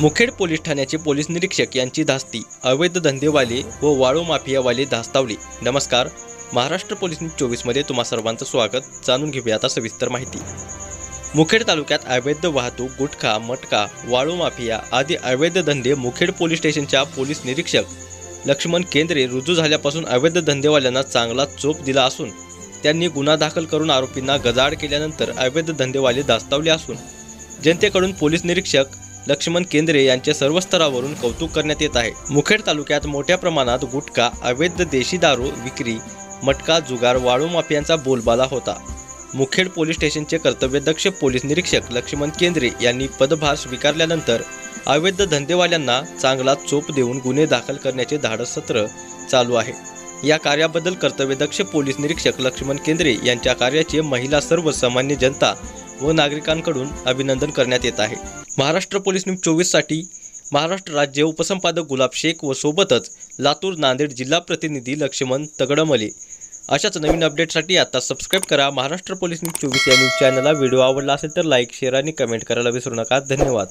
Mukhed police ठाण्याचे police निरीक्षक यांची धास्ती. अवैध धंदेवाले व वाळू माफियावाले धास्तावले. नमस्कार. महाराष्ट्र पोलीस न्यूज चोवीसमध्ये तुम्हा सर्वांचं स्वागत. जाणून घेऊया आता सविस्तर माहिती. मुखेड तालुक्यात अवैध वाहतूक गुटखा मटका वाळू माफिया आदी अवैध धंदे मुखेड पोलीस स्टेशनच्या पोलीस निरीक्षक लक्ष्मण केंद्रे रुजू झाल्यापासून अवैध धंदेवाल्यांना चांगला चोप दिला असून त्यांनी गुन्हा दाखल करून आरोपींना गजाआड केल्यानंतर अवैध धंदेवाले दास्तावले असून जनतेकडून पोलीस निरीक्षक लक्ष्मण केंद्रे यांचे सर्व स्तरावरून कौतुक करण्यात येत आहे. मुखेड तालुक्यात मोठ्या प्रमाणात गुटखा अवैध देशी दारू विक्री मटका जुगार वाळू माफियांचा बोलबाला होता. मुखेड पोलीस स्टेशनचे कर्तव्यदक्ष पोलीस निरीक्षक लक्ष्मण केंद्रे यांनी पदभार स्वीकारल्यानंतर अवैध धंदेवाल्यांना चांगला चोप देऊन गुन्हे दाखल करण्याचे धाडस सत्र चालू आहे. या कार्याबद्दल कर्तव्यदक्ष पोलीस निरीक्षक लक्ष्मण केंद्रे यांच्या कार्याचे महिला सर्व सामान्य जनता व नागरिकांकडून अभिनंदन करण्यात येत आहे. महाराष्ट्र पोलीस न्यूज चोवीससाठी महाराष्ट्र राज्य उपसंपादक गुलाब शेख व सोबतच लातूर नांदेड जिल्हा प्रतिनिधी लक्ष्मण तगडमले. अशाच नवीन अपडेटसाठी आता सबस्क्राईब करा. महाराष्ट्र पोलीस न्यूज चोवीस या न्यूज चॅनलला. व्हिडिओ आवडला असेल तर लाईक शेअर आणि कमेंट करायला विसरू नका. धन्यवाद.